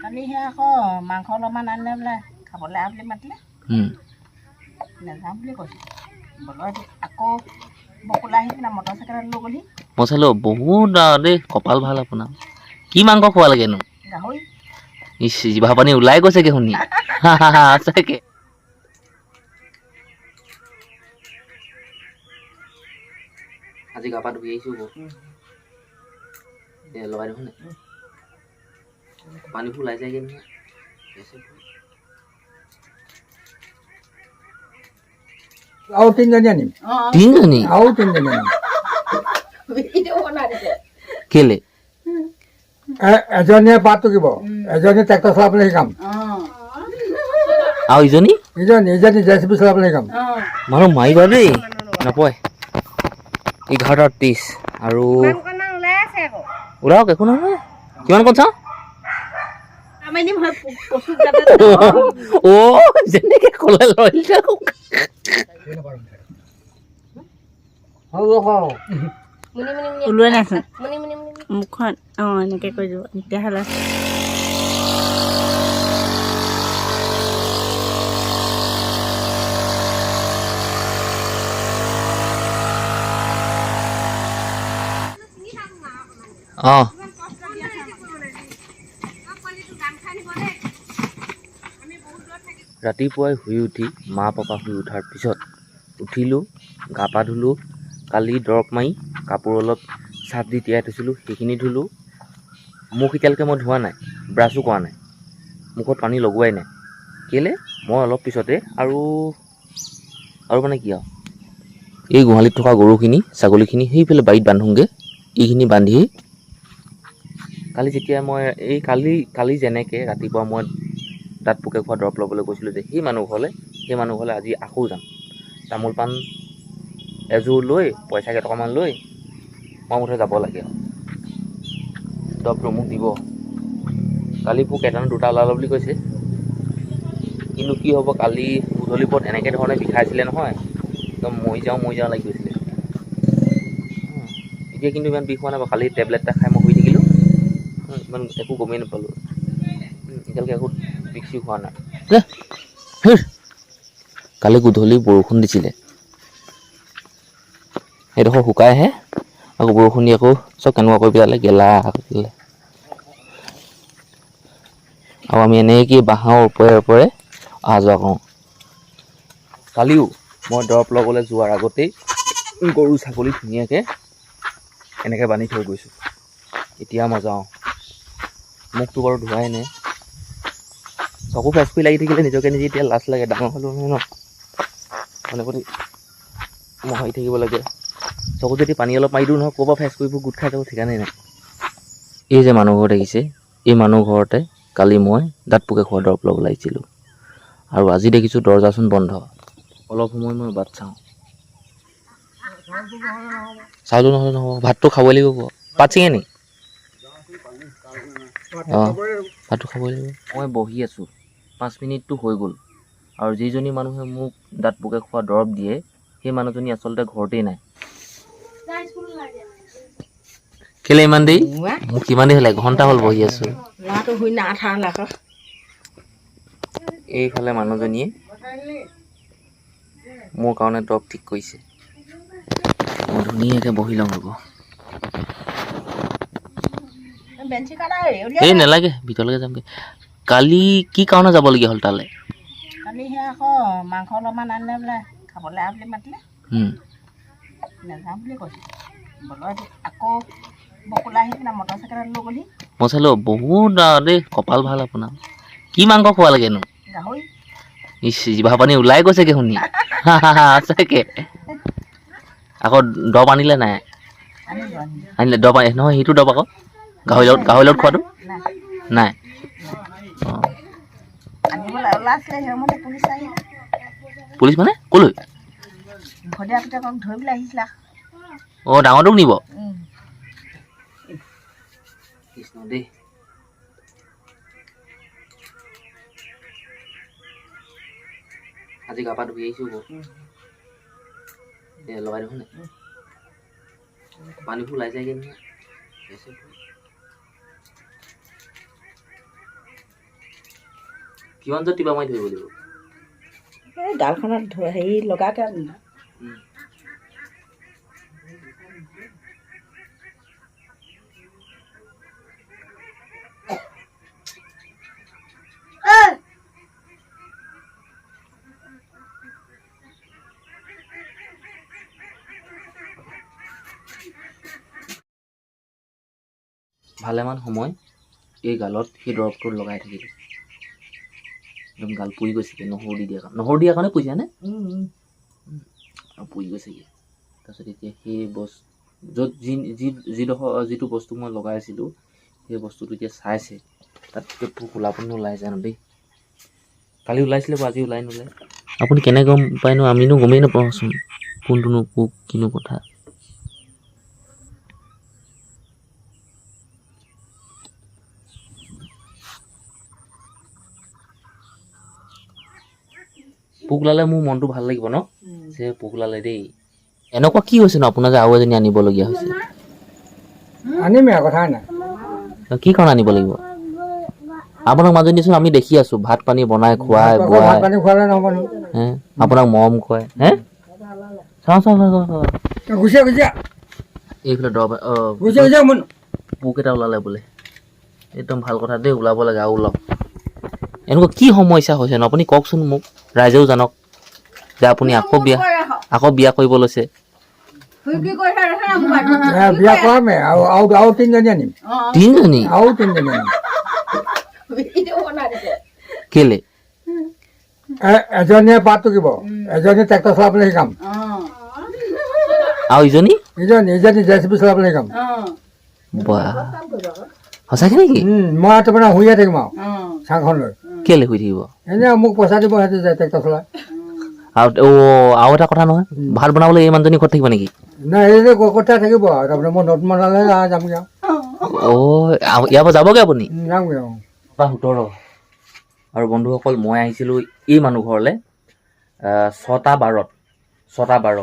কালি সেয়া আকৌ মাংস অলপমান আনিলে বোলে খাবলৈ বুলি মাতিলে। নাযাওঁ বুলি কৈছোঁ। বলৰ আকৌ বকুলা আহি পিনে মটৰ চাইকেলত লৈ গ'লহি মই চালোঁ বহুত দেই কপাল ভালো আপোনাৰ। কি মাংস খোৱা লাগেনো গাহৰি। ইচ জিভা পানী ওলাই গৈছেগে শুনি। সঁচাকে। আজি গা পা ধুই আহিছোঁ লগাই দেখোন পানীবোৰ ওলাই যায়গে নহয় আৰু তিনিজনী আনিম অঁ তিনিজনী আৰু তিনিজনী আনিম ভিডিঅ' বনাই দিছে কেলে? এ- এজনীয়ে পাত টুকিব এজনী ট্ৰেক্টৰ চলাবলৈ শিকাম অঁ আৰু ইজনী? ইজনী ইজনী জে চি বি চলাবলৈ শিকাম অঁ মানুহ মাৰিবা দেই। নপয় এঘাৰটা ত্ৰিছ। আৰু ওলাই আছে আকৌ। ওলাওক একো নহয়। কিমান কণ চাওঁ আমি নিম হয় কচু কাটা অ' যেনেকে ক'লে লৈ। যাওক ওলোৱাই নাইচোন মুখখন অঁ এনেকৈ কৰি দিব। তেতিয়াহ'লে অঁ। ৰাতিপুৱাই শুই উঠি মা পাপা শুই উঠাৰ পিছত উঠিলোঁ গা পা ধুলোঁ কালি দৰৱ মাৰি কাপোৰ অলপ চাৰ্ফ দি তিয়াই থৈছিলোঁ সেইখিনি ধুলোঁ। মুখ এতিয়ালৈকে মই ধোৱা নাই ব্ৰাছো কৰা নাই। মুখত পানী লগোৱাই নাই। কেলৈ? মই অলপ পিছতে আৰু আৰু মানে কি আৰু? এই গোহালিত থকা গৰুখিনি ছাগলীখিনি সেইফালে বাৰীত বান্ধোংগৈ। এইখিনি বান্ধি কালি যেতিয়া মই এই কালি কালি যেনেকৈ ৰাতিপুৱা মই দাঁত পোকে খোৱা দৰৱ ল'বলৈ গৈছিলোঁ যে সেই মানুহ ঘৰলৈ সেই মানুহ ঘৰলৈ আজি আকৌ যাম। তামোল পাণ এযোৰ লৈ পইচা কেইটকামান লৈ মই মুঠতে যাব লাগে দৰৱটো মোক দিব। কালি পোক এটা দুটা ওলালে বুলি কৈছে। কিন্তু কি হ'ব কালি গধূলি পৰত এনেকৈ ধৰণে বিষাইছিলে নহয়। একদম মৰি যাওঁ মৰি যাওঁ লাগি গৈছিলে। এতিয়া কিন্তু ইমান বিষ হোৱা নাই কালি টেবলেট এটা খাই মই শুই থাকিলোঁ। ইমান একো গমেই নাপালোঁ। এতিয়ালৈকে একো চিষ হোৱা নাই। কালি গধূলি বৰষুণ দিছিলে। সেইডোখৰ শুকাই আহে আকৌ বৰষুণ দি আকৌ চব কেনেকুৱা কৰি পেলালে গেলা পেলালে। আৰু আমি এনেকৈ বাঁহৰ ওপৰে ওপৰে অহা যোৱা কৰোঁ। কালিও মই দৰৱ ল'বলৈ যোৱাৰ আগতেই গৰু ছাগলী ধুনীয়াকৈ এনেকৈ বান্ধি থৈ গৈছোঁ। এতিয়া মই যাওঁ। মুখটো বাৰু ধোৱাই নাই। চকু ফেচ কৰি লাগি থাকিলে নিজকে নিজে এতিয়া লাজ লাগে ডাঙৰ হ'লো নহয় ন? মানে প্ৰতি মোহাৰি থাকিব লাগে। চকু যদি পানী অলপ মাৰি দিওঁ নহয় ক'ৰবাৰ ফেচ কৰিব গোট খাই যাব ঠিকানাই নাই। এই যে মানুহ ঘৰ দেখিছে এই মানুহ ঘৰতে কালি মই দাঁত পোকে খোৱা দৰৱ ল'বলৈ আহিছিলোঁ আৰু আজি দেখিছোঁ দৰ্জাচোন বন্ধ। অলপ সময় মই বাট চাওঁ চাউলো নহ'লে নহ'ব ভাতটো খাবই লাগিব পাত ছিঙে নি? অঁ ভাতটো খাবই লাগিব। মই বহি আছোঁ। পাঁচ মিনিটটো হৈ গ'ল। আৰু যিজনী মানুহে মোক দাঁত পোকে খোৱা দৰৱ দিয়ে সেই মানুহজনী আচলতে ঘৰতেই নাই। কেলে ইমান দেৰি? মোক কিমান দেৰি হ'ল এঘণ্টা হ'ল বহি আছোঁ। এইফালে মানুহজনীয়ে মোৰ কাৰণে দৰৱ ঠিক কৰিছে। মই ধুনীয়াকৈ বহি লওঁ ৰ'ব। এই নালাগে ভিতৰলৈকে যামগৈ। কালি কি কাৰণে যাবলগীয়া হ'ল তালৈ? কালি আকৌ মাংস অলপমান আনিলে বোলে খাবলৈ আহ বুলি মাতিলে নাযাওঁ বুলি কৈছোঁ। বলৰ আকৌ বকুলা আহি পিনে মটৰ চাইকেলত লৈ গ'লহি মই চালোঁ বহুত দেই কপাল ভাল আপোনাৰ। কি মাংস খোৱা লাগেনো গাহৰি। জিভা পানী ওলাই গৈছেগে শুনি। সঁচাকে। আকৌ দৰৱ আনিলে নাই? আনিলোঁ আনিলোঁ। আনিলে দৰৱ আনি নহয় সেইটো দৰৱ আকৌ। গাহৰি লগত গাহৰি লগত খোৱাটো? নাই। পুলিচ মানে? ক'লৈ? অঁ ডাঙৰটোক নিব। দেই। আজি গা পা ধুই আহিছোঁ লগাই দেখোন। পানীবোৰ ওলাই যায়গৈ নহয়। কিমান য'ত টিপা মাৰি ধৰিব লাগিব? এই ডালখনত হেৰি লগাকে ভালেমান সময় এই গালত সেই দৰৱটো লগাই থাকিলোঁ। একদম গাল পুৰি গৈছেগৈ নহৰু দি দিয়া কাৰণে। নহৰু দিয়াৰ কাৰণে পুৰিছেনে আৰু পুৰি গৈছেগৈ তাৰপিছত এতিয়া সেই বস্তু য'ত যি যি যিডোখৰ যিটো বস্তু মই লগাই আছিলোঁ সেই বস্তুটো এতিয়া চাইছে। তাত এতিয়া পোক ওলাব নোলাই জানো দেই। কালি ওলাইছিলে বাৰু আজি ওলাই নোলায় আপুনি কেনে গম পায়নো আমিনো গমেই নাপাওঁচোন কোনটোনো পোক কিনো কথা। পোক ওলালে মোৰ মনটো ভাল লাগিব ন? যে পোক ওলালে দেই। এনেকুৱা কি হৈছে ন? আপোনাৰ যে আৰু এজনী আনিবলগীয়া হৈছে। আনিমেই আৰু কথাই নাই। কি কাৰণে আনিব লাগিব? আপোনাক মাজনীচোন আমি দেখি আছো। ভাত পানী বনাই খুৱাই বোৱাই। আপোনাক মৰম খুৱাই। হে? চাওঁ চাওঁ চাওঁ চাওঁ এইফালে দৰৱ পোক এটা ওলালে বোলে। একদম ভাল কথা দেই ওলাব লাগে আৰু ওলাওক। এনেকুৱা কি সমস্যা হৈছে ন? আপুনি কওকচোন মোক ৰাইজেও জানক যে আপুনি আকৌ বিয়া আকৌ বিয়া কৰিব লৈছে। বিয়া কৰামেই আৰু আৰু আৰু তিনিজনী আনিম। তিনিজনী? আৰু তিনিজনী আনিম। কেলে? এজনীয়ে পাত টুকিব। এজনী ট্ৰেক্টৰ চলাবলৈ শিকাম আৰু ইজনী? ইজনী ইজনী জে চি বি চলাবলৈ শিকাম সঁচাকে নেকি? মই তাৰমানে শুইয়ে থাকিম আৰু। চাংখন লৈ। কেলে শুই থাকিব? এনেই মোক পইচা দিব সিহঁতে যায় ট্ৰেক্টৰ চলাই। আৰু এটা কথা নহয় ভাত বনাবলৈ এই মানুহজনী ঘৰত থাকিব নেকি? নাই এই যে কটা থাকিব? আৰু তাৰমানে মই নতুন বনালে যামগৈ আৰু অ' আ- ইয়াৰ পৰা যাবগৈ আপুনি? উম, যামগৈ আৰু বা সোতৰ। আৰু বন্ধুসকল মই আহিছিলোঁ এই মানুহ ঘৰলৈ ছটা বাৰত ছটা বাৰ।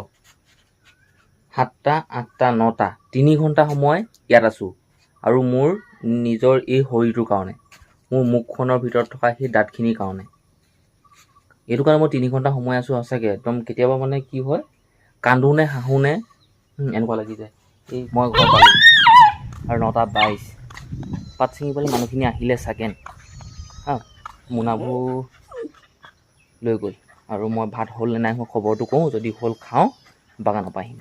সাতটা আঠটা নটা তিনি ঘণ্টা সময় ইয়াত আছোঁ। আৰু মোৰ নিজৰ এই শৰীৰটোৰ কাৰণে। মোৰ মুখখনৰ ভিতৰত থকা সেই দাঁতখিনিৰ কাৰণে। এইটো কাৰণে মই তিনি ঘণ্টা সময় আছোঁ সঁচাকৈ। একদম কেতিয়াবা মানে কি হয় কান্দোনে হাঁহোনে এনেকুৱা লাগি যায়। এই মই ঘৰ পালোঁ। আৰু নটা বাইছ। পাত ছিঙিবলৈ মানুহখিনি আহিলে চাগেন হা মোনাবোৰ লৈ গ'ল। আৰু মই ভাত হ'ল নে নাই মই খবৰটো কওঁ যদি হ'ল খাওঁ বাগানৰ পৰা আহিম।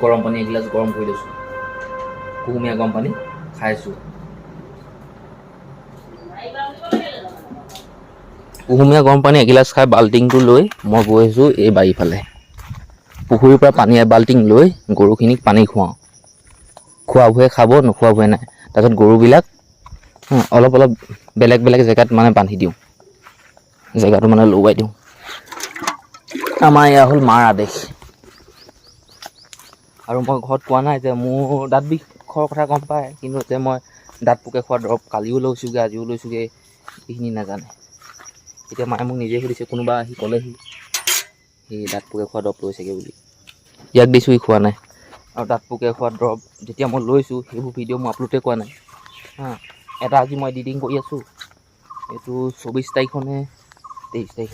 গৰম পানী এগিলাচ গৰম কৰি লৈছোঁ। কুহুমীয়া গৰম পানী খাইছোঁ। কুহুমীয়া গৰম পানী এগিলাচ খাই বাল্টিংটো লৈ মই গৈ আছোঁ এই বাৰীফালে। পুখুৰীৰ পৰা পানী এবাল্টিং লৈ গৰুখিনিক পানী খুৱাওঁ। খোৱা খাব নোখোৱা নাই। তাৰপিছত গৰুবিলাক অলপ অলপ বেলেগ বেলেগ জেগাত মানে বান্ধি দিওঁ। জেগাটো মানে লগাই দিওঁ। আমাৰ এয়া হ'ল মাৰ আদেশ। আৰু মই ঘৰত কোৱা নাই যে মোৰ দাঁত বিষৰ কথা গম পায় কিন্তু এতিয়া মই দাঁত পোকে খোৱা দৰৱ কালিও লৈছোঁগৈ আজিও লৈছোঁগৈ এইখিনি নাজানে। এতিয়া মায়ে মোক নিজে সুধিছে কোনোবা আহি ক'লেহি সেই দাঁত পোকে খোৱা দৰৱ লৈছেগৈ বুলি। ইয়াক দিছোঁ ই খোৱা নাই। আৰু দাঁত পোকে খোৱা দৰৱ যেতিয়া মই লৈছোঁ সেইবোৰ ভিডিঅ' মই আপলোডে কৰা নাই। হা এটা আজি মই এডিটিং কৰি আছোঁ। এইটো চৌবিছ তাৰিখনে তেইছ তাৰিখ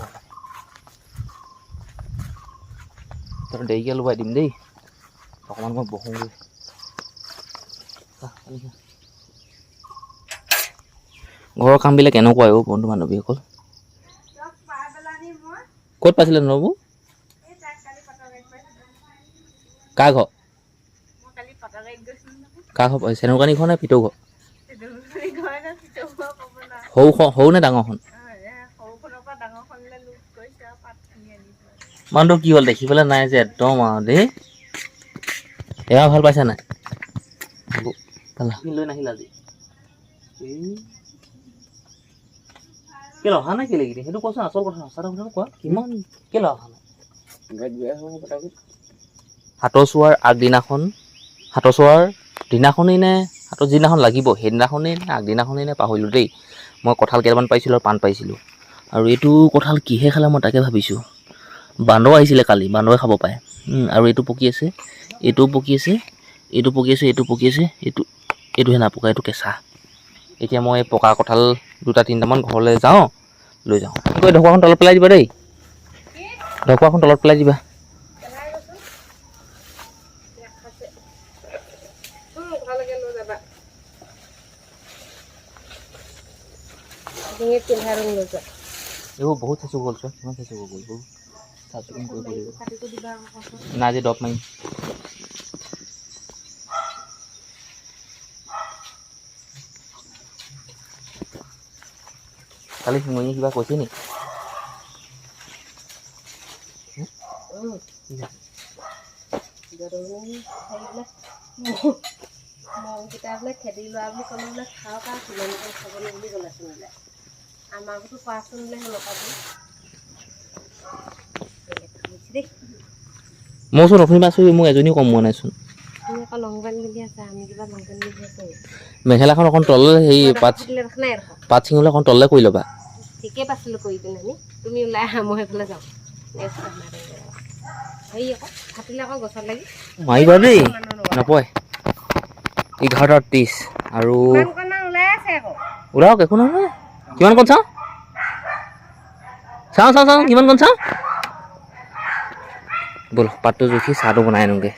দেৰিকৈ লগাই দিম দেই। অকণমান মই বহোঁগৈ। ঘৰৰ কামবিলাক এনেকুৱাই অ' বন্ধু বান্ধৱীসকল। ক'ত পাইছিলে নবু কাৰ ঘৰ? কাৰ ঘৰ চেনুকানী ঘৰ নে পিতৌ ঘৰ? সৰু সৰু নে ডাঙৰখন? মানুহটো কি হ'ল দেখিবলৈ নাই যে, একদম আৰু দেই। এবাৰ ভালো পাইছা নাই। লৈ নাহিলা আজি এই। কেলৈ অহা নাই কেলৈ এইকেইদিন সেইটো কোৱাচোন আচল কথা সঁচা এটা কথা কোৱা কিমান কেলৈ অহা নাই হাতৰ চোৱাৰ আগদিনাখন হাতৰ চোৱাৰ দিনাখনেই নে হাতৰ যিদিনাখন লাগিব সেইদিনাখনেই নে আগদিনাখনেই নে পাহৰিলোঁ দেই মই কঁঠাল কেইটামান পাইছিলোঁ আৰু পাণ পাইছিলোঁ আৰু এইটো কঁঠাল কিহে খালে মই তাকে ভাবিছোঁ বান্দৰ আহিছিলে কালি বান্দৰে খাব পাৰে উম, আৰু এইটো পকি আছে এইটোও পকি আছে এইটো পকি আছে এইটো পকি আছে এইটো এইটোহে নাপকা এইটো কেঁচা। এতিয়া মই পকা কঁঠাল দুটা তিনিটামান ঘৰলৈ যাওঁ লৈ যাওঁ। গৈ ঢকুৱাখন তলত পেলাই দিবা দেই। ঢকুৱাখন তলত পেলাই দিবা। এইবোৰ বহুত চেঁচু গ'ল চোৱা কিমান গ'ল চাফ চিকুণ কৰিব লাগিব। নাই যে দৰৱ মাৰিম। কালি শিঙৰীয়ে কিবা কৈছে নি মহকেইটা বোলে খেদি লোৱা বুলি ক'লে বোলে বুলি আমাকোতো কোৱাচোন বোলে সেনেকুৱা দেই মইচোন অথনি পাইছোঁ মোক এজনীও কম হোৱা নাইচোন মেখেলাখন অকণ তললৈ হেৰি পাত পাত ছিঙিবলৈ অকণ তললৈ কৰি ল'বা। ঠিকেই পাইছিলোঁ কৰি পিনে আমি তুমি ওলাই আহা মই সেইফালে যাওঁ। হেৰি আকৌ ফাটিলে আকৌ গছত লাগি মাৰিবা দেই নপয় এঘাৰটা ত্ৰিছ আৰু ওলাওক একো নহয় নহয়। কিমান কণ চাওঁ? চাওঁ চাওঁ চাওঁ কিমান কণ চাওঁ? ব'ল পাতটো জুখি চাহটো বনাই আনোগৈ।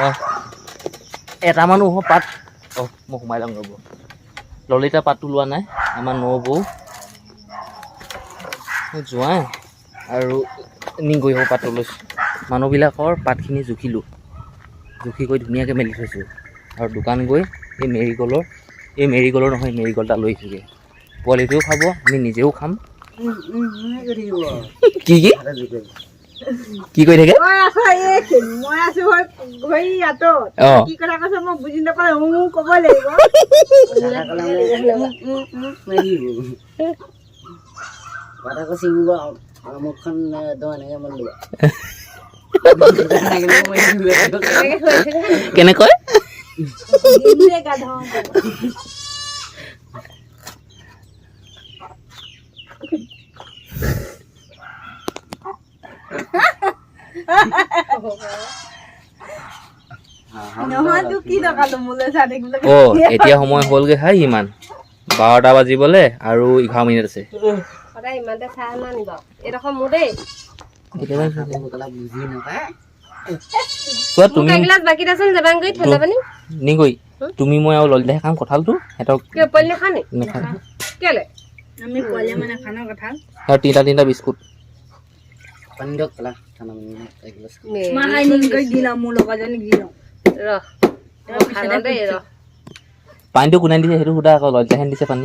অঁ এটামানো হ'ব পাত অঁ মই সোমাই লওঁ ৰ'ব ললিতা পাতটো লোৱা নাই আমাৰ নৌ বৌ যোৱাই আৰু নিগৰি হ'ব পাতটো লৈছোঁ মানুহবিলাকৰ পাতখিনি জুখিলোঁ জুখি কৰি ধুনীয়াকৈ মেলি থৈছোঁ আৰু দোকান গৈ এই মেৰিগলৰ এই মেৰিগলৰ নহয় মেৰিগল এটা লৈ আহিছোঁগৈ পোৱালিটোৱেও খাব আমি নিজেও খাম কি কি কি কৰি থাকে? মই আছো এই মই আছো আঁতৰত। অঁ। কি কথা কৈছে মই বুজি নাপাওঁ উ ক'ব লাগিব। মুখখন এনেকে কেনেকৈ নহয় তোৰ কি দৰকাৰ মোলৈ চাই থাকিবলৈ অঁ এতিয়া সময় হ'লগৈ হাই ইমান। বাৰটা বাজিবলৈ আৰু এঘাৰ মিনিট আছে। বুজি তুমি মই আৰু ললিতাহে খাম কঁঠালটো সিহঁতক তিনিটা তিনিটা বিস্কুট। পানী দিয়ক পেলা ঠাণ্ডা পানী এগিলাচ মই হাই নিম কৰি দি লওঁ মোৰ লগৰজনীক দি লওঁ ৰহ খানা দেই ৰহ পানীটো কোনে দিছে সেইটো সোধা আকৌ ললিতাহে দিছে পানী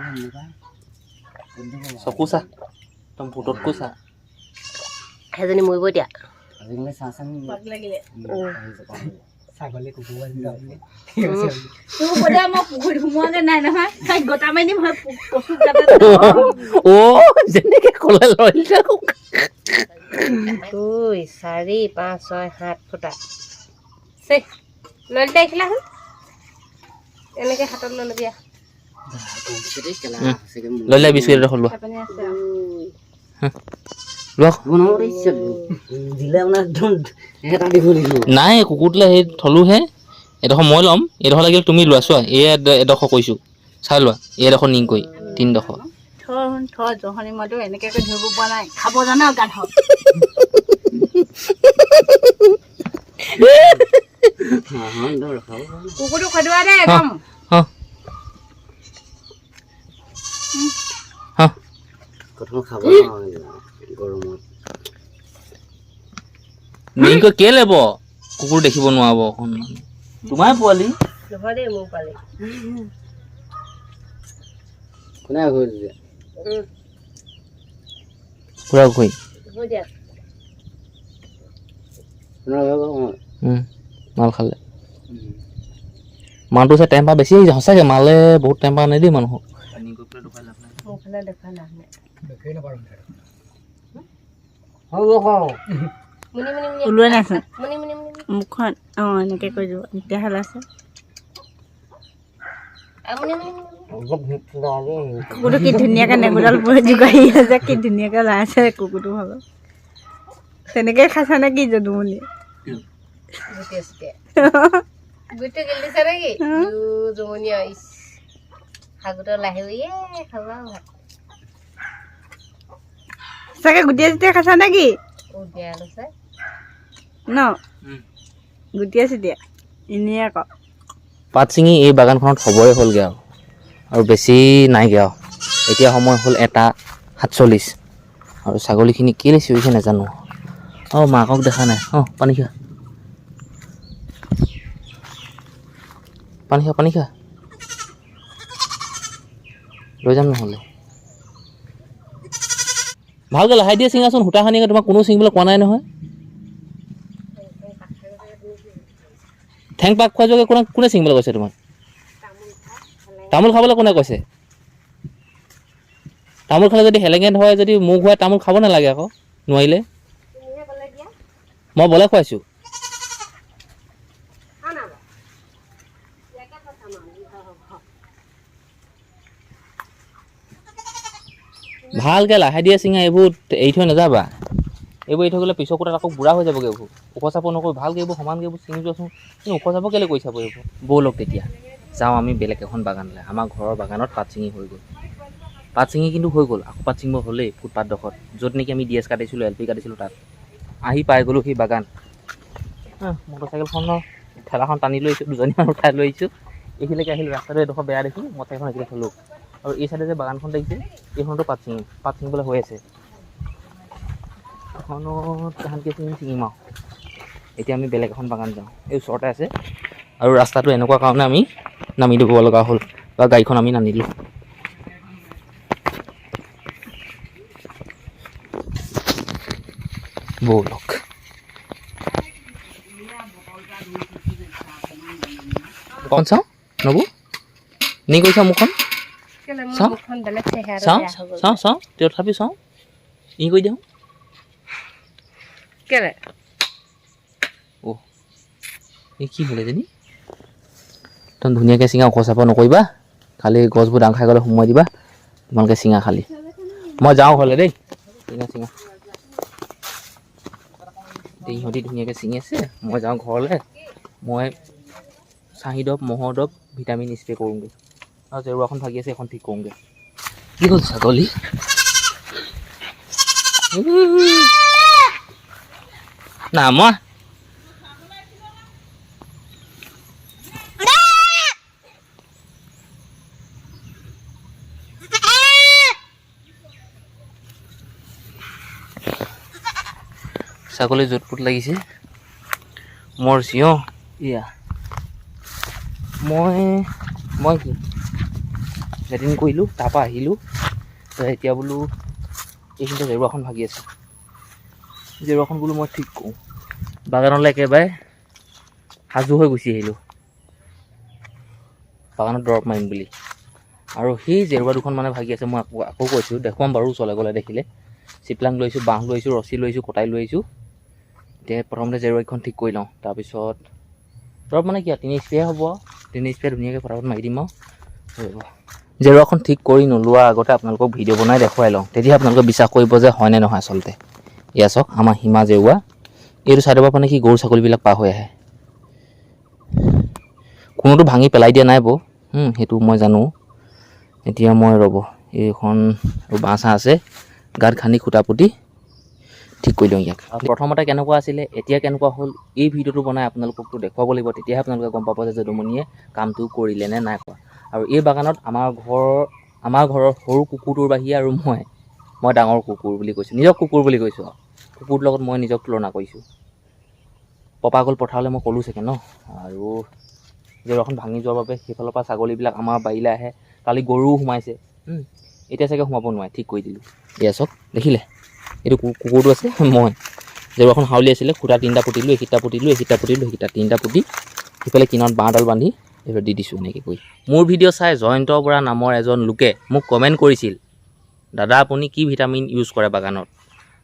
মন চকু চা একদম ভূততকো চা সেইজনী মৰিব এতিয়া আজিকালি চাহ চাহ লাগিলে ছাগলী কুকুৰ তোৰ বোলে মই পুখুৰীত সোমোৱাগে নাই নহয়। তাইক গোটা মাৰি দিম হয় কচু কাটা অ' যেনেকে ক'লে ললিতা দুই চাৰি পাঁচ ছয় সাত ফুটা। চে ললিতা এইখিলা হ'ল এনেকৈ হাতত লৈ ল'বি আহ। কেলা সঁচাকে মোৰ ললিতা বিস্কুট এটা লোৱা নাই কুকুৰটোলে সেই থলোহে। এডোখৰ মই ল'ম এডোখৰ লাগিলে তুমি লোৱা। চোৱা এই এড- এডোখৰ কৈছোঁ। চাই লোৱা এই এডোখৰ নিং কৰি তিনিডোখৰ। থ থ জহনি মইতো এনেকৈ ধৰিব পৰা নাই। খাব জানে গাধ হাঁহৰ একদম। ৰখাব কুকুৰটো গৰমত। নিং কৰি কেলে ব কুকুৰ দেখিব নোৱাৰিব অকণমান তোমাৰ পোৱালি? নহয় দেই মোৰ কোনে পূৰা ঘূৰি মাল খালে। মালটো চাই টেম্পাৰ বেছি আহিছে সঁচাকৈ মালে বহুত টেম্পাৰ আনে দেই মানুহক। মোৰ ফালে দেখা লাভ নাই হ'ব খাওঁ। মুনি মুনি মুনি। ওলোৱাই নাইচোন মুনি মুনি মুনি। মুখখন অঁ এনেকৈ কৰি দিব। তেতিয়াহ'লে আছে। আ, মুনি মুনি মুনি। অলপ ভোক লাগে কুকুৰটো কি ধুনীয়াকৈ নেগুডাল পৰি জোকাৰি আছে কি ধুনীয়াকৈ ওলাই আছে কুকুৰটো ভাগৰ। তেনেকৈ খাইছা নে কি যদুমণি জুকে চুকে গুটি গেলি দিছে নেকি জমনি আহিছ শাগুটো লাহে ইয়ে খাবা ভাত। চাগে গুটিয়ে চুটিয়ে খাইছা নেকি? ন। গুটিয়ে এনেই আকৌ। পাত ছিঙি এই বাগানখনত হ'বই হ'লগৈ আৰু। আৰু বেছি নাইগৈ আৰু। এতিয়া সময় হ'ল এটা সাতচল্লিছ। আৰু ছাগলীখিনি কেলৈ চিঞৰিছে নাজানো। অঁ মাকক দেখা নাই। অঁ পানী খা। পানী খা পানী খা। লৈ যাম নহ'লে। ভালকৈ লাহে দিয়ে ছিঙাচোন সূতা সানি তোমাক কোনো ছিঙিবলৈ কোৱা নাই নহয়। ঠেং পাক খোৱা যোগে কোনে কোনে ছিঙিবলৈ কৈছে তোমাক? তামোল খাবলৈ কোনে কৈছে? তামোল খালে যদি হেলেঙে ধৰে যদি মুখ হয় তামোল খাব নালাগে আকৌ, নোৱাৰিলে। মই বলে খুৱাইছোঁ। ভালকৈ লাহে দিয়ে চিঙা এইবোৰ এৰি থৈ নাযাবা। এইবোৰ এৰি থৈ গ'লে পিছৰ কোটাত আকৌ বুঢ়া হৈ যাবগৈ এইবোৰ। ওখ চাপ নকৰি ভালকৈ এইবোৰ সমানকৈ এইবোৰ ছিঙি যোৱাচোন। তুমি ওখ চাপ কেলৈ কৰি চাব এইবোৰ? ব'লক তেতিয়া। যাওঁ আমি বেলেগ এখন বাগানলৈ আমাৰ ঘৰৰ বাগানত পাত ছিঙি হৈ গ'ল। পাত ছিঙি কিন্তু হৈ গ'ল। আকৌ পাত ছিঙিব হ'লেই ফুটপাথডোখৰত য'ত নেকি আমি ডি এছ কাটিছিলোঁ এল পি কাটিছিলোঁ তাত। আহি পাই গ'লোঁ সেই বাগান। মটৰচাইকেলখনৰ ঠেলাখন টানি লৈ আহিছোঁ দুজনীমান উঠাই লৈ আহিছোঁ। এইখিনিলৈকে আহিলোঁ ৰাস্তাটো এডোখৰ বেয়া দেখি মটৰচাইকেলখন এইখিনিতে থ'লোঁ। আৰু এই চাইডে যে বাগানখন দেখিছে এইখনতো পাত ছিঙি পাত ছিঙিবলৈ হৈ আছে এখনত তাহাঁতকৈ ছিঙি ছিঙিম আৰু এতিয়া আমি বেলেগ এখন বাগান যাওঁ এই ওচৰতে আছে। আৰু ৰাস্তাটো এনেকুৱা কাৰণে আমি নামি দিব লগা হ'ল, বা গাড়ীখন আমি নানিলোঁ ব'লক। অকণ চাওঁ, নবু? নি কৈছা মুখখন? চাওঁ। চাওঁ চাওঁ চাওঁ তথাপি চাওঁ। ই কৰি দিওঁ কেলে? অ' এই কি হ'লে যেনি একদম ধুনীয়াকৈ চিঙা ওখ চাপৰ নকৰিবা। খালি গছবোৰ ডাং খাই গ'লে সোমোৱাই দিবা। তোমালোকে চিঙা খালি। মই যাওঁ হ'লে দেই। চিঙা চিঙা। ইহঁতি ধুনীয়াকৈ ছিঙি আছে। মই যাওঁ ঘৰলৈ। মই চাহী দৰৱ মহৰ দৰৱ ভিটামিন স্প্ৰে কৰোঁগৈ। আৰু জেৰুৱাখন ভাগি আছে এখন ঠিক কৰোঁগৈ কি হ'ল ছাগলী? না মই ছাগলী য'ত পোত লাগিছে। মোৰ চিঞ এয়া মই মই কি? লেট্ৰিন কৰিলোঁ তাৰপৰা আহিলোঁ এতিয়া বোলো এইখিনিতে জেৰুৱাখন ভাগি আছে। জেৰুৱাখন বোলো মই ঠিক কৰোঁ। বাগানলৈ একেবাৰে সাজু হৈ গুচি আহিলোঁ। বাগানত দৰৱ মাৰিম বুলি। আৰু সেই জেৰুৱা দুখন মানে ভাগি আছে মই আকৌ আকৌ কৈছোঁ দেখুৱাম বাৰু ওচৰলৈ গ'লে দেখিলে। চিপলাং লৈছোঁ বাঁহ লৈছোঁ ৰছী লৈছোঁ কটাই লৈ আহিছোঁ। এতিয়া প্ৰথমতে জেৰুৱাকেইখন ঠিক কৰি লওঁ। তাৰপিছত দৰৱ মানে কি আৰু তিনি স্প্ৰে হ'ব আৰু। তিনি স্প্ৰে ধুনীয়াকৈ ফটাফট মাৰি দিম আৰু। হৈ যাব। জেৰুৱাখন ঠিক কৰি নোলোৱাৰ আগতে আপোনালোকক ভিডিঅ' বনাই দেখুৱাই লওঁ। তেতিয়া আপোনালোকে বিশ্বাস কৰিব যে হয়নে নহয় আচলতে। এয়া চাওক, আমাৰ সীমা জেৰুৱা এইটো চাইডৰ পৰা মানে কি গৰু ছাগলীবিলাক পাৰ হৈ আহে। কোনোতো ভাঙি পেলাই দিয়া নাই বৌ। সেইটো মই জানো। এতিয়া মই ৰ'ব, এইখন বাঁহ চাহ আছে। গাত খান্দি খুটা পুতি ঠিক কৰি দিওঁ ইয়াক। প্ৰথমতে কেনেকুৱা আছিলে, এতিয়া কেনেকুৱা হ'ল, এই ভিডিঅ'টো বনাই আপোনালোককতো দেখুৱাব লাগিব। তেতিয়াহে আপোনালোকে গম পাব যে যদুমণিয়ে কামটো কৰিলে নে নাই কৰা। আৰু এই বাগানত আমাৰ ঘৰৰ আমাৰ ঘৰৰ সৰু কুকুৰটোৰ বাহিৰে আৰু মই মই ডাঙৰ কুকুৰ বুলি কৈছোঁ। নিজক কুকুৰ বুলি কৈছোঁ কুকুৰটোৰ লগত মই নিজক তুলনা কৰিছোঁ। পপা গ'ল পথাৰলৈ মই ক'লোঁ চাগে ন? আৰু জেৰুৱাখন ভাঙি যোৱাৰ বাবে সেইফালৰ পৰা ছাগলীবিলাক আমাৰ বাৰীলৈ আহে। কালি গৰুও সোমাইছে। এতিয়া চাগে সোমাব নোৱাৰে। ঠিক কৰি দিলোঁ। এয়া চাওক দেখিলে? এইটো কুকুৰটো আছে মই। জেৰুৱাখন হাউলি আছিলে খুটা তিনিটা পুতিলোঁ এইকেইটা পুতিলোঁ এইকেইটা পুতিলোঁ সেইকেইটা তিনিটা পুতি সিফালে কিনাৰত বাঁহডাল বান্ধি এইফালে দি দিছোঁ এনেকৈ কৰি মোৰ ভিডিঅ' চাই জয়ন্ত বৰা নামৰ এজন লোকে মোক কমেণ্ট কৰিছিল দাদা আপুনি কি ভিটামিন ইউজ কৰে বাগানত?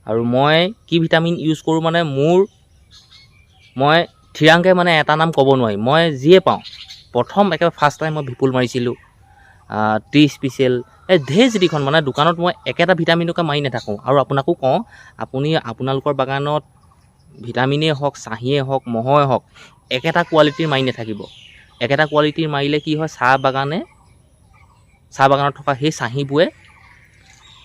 আৰু মই কি ভিটামিন ইউজ কৰোঁ মানে মোৰ মই থিৰাংকৈ মানে এটা নাম ক'ব নোৱাৰিম মই যিয়ে পাওঁ। প্ৰথম একেবাৰে ফাৰ্ষ্ট টাইম মই ভিপুল মাৰিছিলোঁ টি স্পেচিয়েল এই ঢেৰ যিখন মানে দোকানত মই একেটা ভিটামিনকে মাৰি নাথাকোঁ। আৰু আপোনাকো কওঁ আপুনি আপোনালোকৰ বাগানত ভিটামিনেই হওক চাহিয়ে হওক মহই হওক একেটা কোৱালিটিৰ মাৰি নাথাকিব। একেটা কোৱালিটিৰ মাৰিলে কি হয় চাহ বাগানে চাহ বাগানত থকা সেই চাহীবোৰে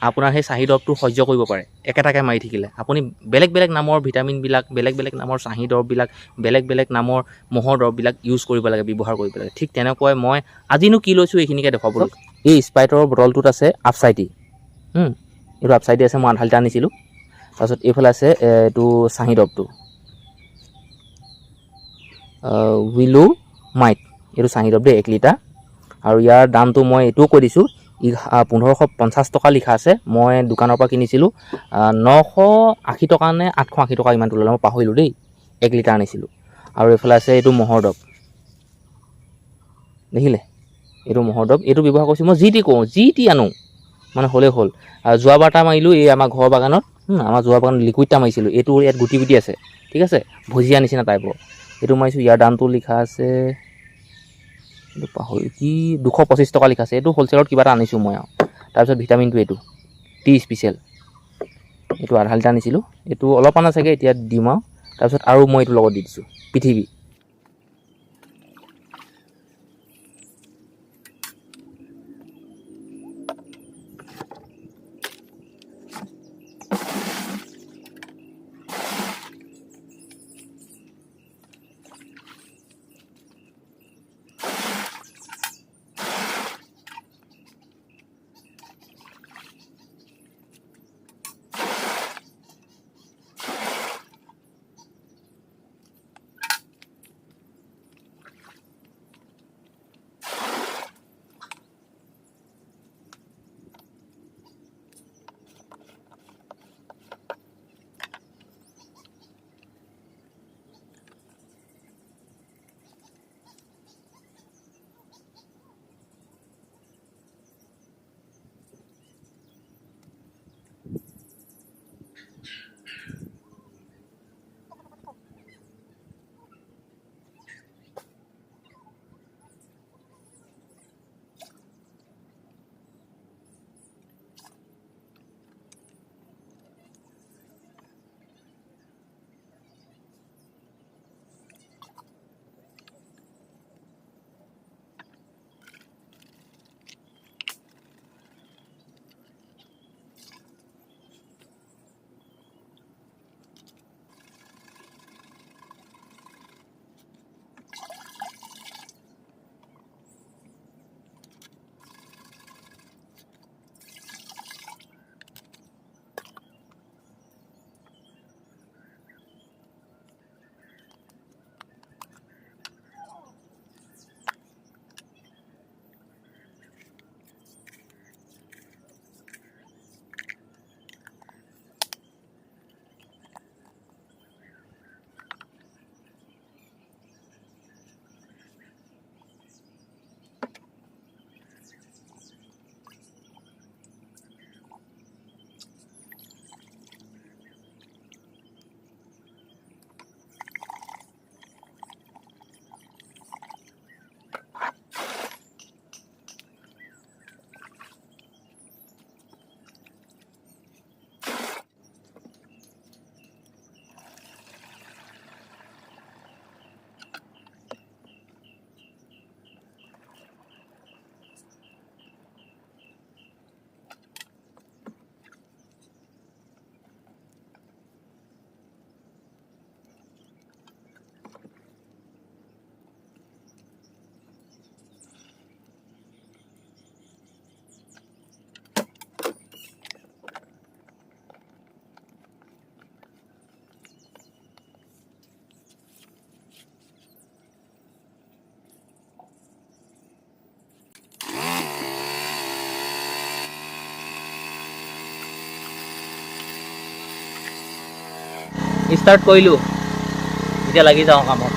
আপোনাৰ সেই চাহী দৰৱটো সহ্য কৰিব পাৰে একেটাকে মাৰি থাকিলে। আপুনি বেলেগ বেলেগ নামৰ ভিটামিনবিলাক বেলেগ বেলেগ নামৰ চাহী দৰৱবিলাক বেলেগ বেলেগ নামৰ মহৰ দৰৱবিলাক ইউজ কৰিব লাগে ব্যৱহাৰ কৰিব লাগে। ঠিক তেনেকৈ মই আজিনো কি লৈছোঁ এইখিনিকে দেখুৱাবলৈ এই স্প্ৰাইটৰ বটলটোত আছে আপচাইটি। এইটো আপচাইটি আছে মই আধা লিটাৰ আনিছিলোঁ। তাৰপিছত এইফালে আছে এইটো চাহী দৰৱটো। উইলো মাইট এইটো চাহী দৰৱ দেই এক লিটাৰ। আৰু ইয়াৰ দামটো মই এইটোও কৈ দিছোঁ ই পোন্ধৰশ পঞ্চাছ টকা লিখা আছে মই দোকানৰ পৰা কিনিছিলোঁ নশ আশী টকা নে আঠশ আশী টকা ইমানটো ল'লে মই পাহৰিলোঁ দেই এক লিটাৰ আনিছিলোঁ। আৰু এইফালে আছে এইটো মহৰ দৰৱ। দেখিলে? এইটো মহৰ দৰৱ এইটো ব্যৱহাৰ কৰিছোঁ মই যি টি কৰোঁ যি টি আনো মানে হ'লেই হ'ল। আৰু যোৱাবাৰ এটা মাৰিলোঁ এই আমাৰ ঘৰৰ বাগানত আমাৰ যোৱা বাগানত লিকুইড এটা মাৰিছিলোঁ এইটো ইয়াত গুটি গুটি আছে ঠিক আছে ভুজিয়া নিচিনা টাইপৰ এইটো মাৰিছোঁ ইয়াৰ দামটো লিখা আছে পাহৰি কি দুশ পঁচিছ টকা লিখা আছে এইটো হ'লচেলত কিবা এটা আনিছোঁ মই আৰু তাৰপিছত ভিটামিনটো এইটো টি স্পেচিয়েল এইটো আধা লিটাৰ আনিছিলোঁ, এইটো অলপমান আছেগৈ এতিয়া দিম আৰু তাৰপিছত আৰু মই এইটো লগত দি দিছোঁ পৃথিৱী ষ্টাৰ্ট কৰিলোঁ। এতিয়া লাগি যাওঁ কামত।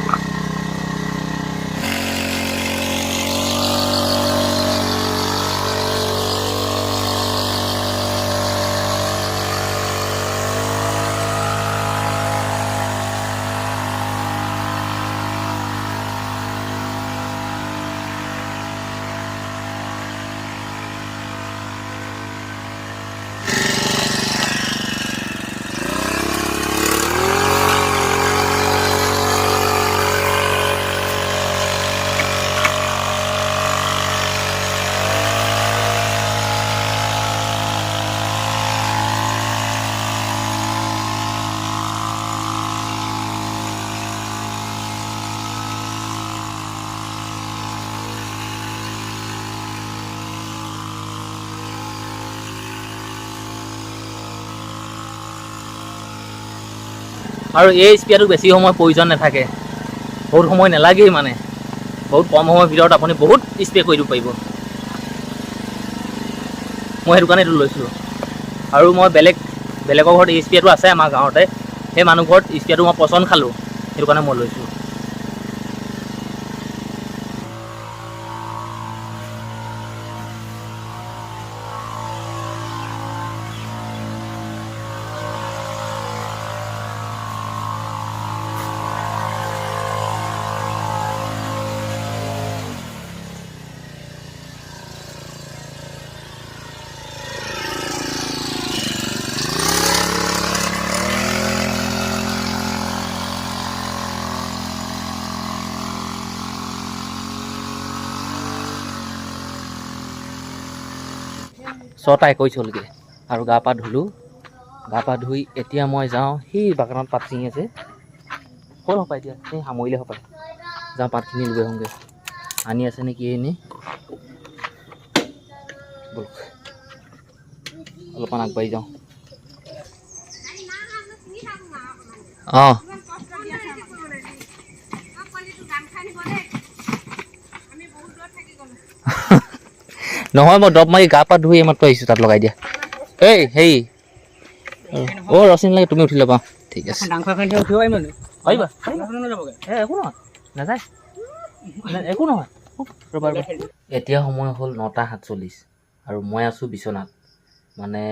আৰু এই স্প্ৰেটো বেছি সময় প্ৰয়োজন নাথাকে। বহুত সময় নালাগেই মানে। বহুত কম সময়ৰ ভিতৰত আপুনি বহুত স্প্ৰে কৰি দিব পাৰিব। মই সেইটো কাৰণে এইটো লৈছোঁ। আৰু মই বেলেগ বেলেগৰ ঘৰত এই স্প্ৰেটো আছে আমাৰ গাঁৱতে। সেই মানুহ ঘৰত স্প্ৰেটো মই পচন্দ খালোঁ। সেইটো কাৰণে মই লৈছোঁ। ছটা একৈছ হ'লগৈ আৰু গা পা ধুলোঁ। গা পা ধুই এতিয়া মই যাওঁ সেই বাগানত পাত ছিঙি আছে। হ'ল হ'ব এতিয়া? সেই সামৰিলে হ'ব যাওঁ পাতখিনি লৈ আহোঁগৈ। আনি আছে নেকি ব'লক। অলপমান আগবাঢ়ি যাওঁ। অঁ। নহয় মই দৰৱ মাৰি গা পা ধুই এইমাত্ৰ আহিছোঁ তাত লগাই দিয়া। এই হেৰি অ' ৰচী নালাগে তুমি উঠি ল'বা ঠিক আছে। পাৰিবা। একো নহয়। নাযায়। একো এতিয়া সময় হ'ল নটা সাতচল্লিছ আৰু মই আছোঁ বিচনাত মানে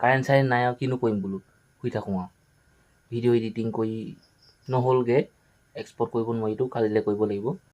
কাৰেণ্ট চাৰেণ্ট নাই আৰু কিনো কৰিম বোলো শুই থাকোঁ আৰু। ভিডিঅ' এডিটিং কৰি নহ'লগৈ এক্সপৰ্ট কৰিব নোৱাৰিলোঁ কালিলৈ কৰিব লাগিব।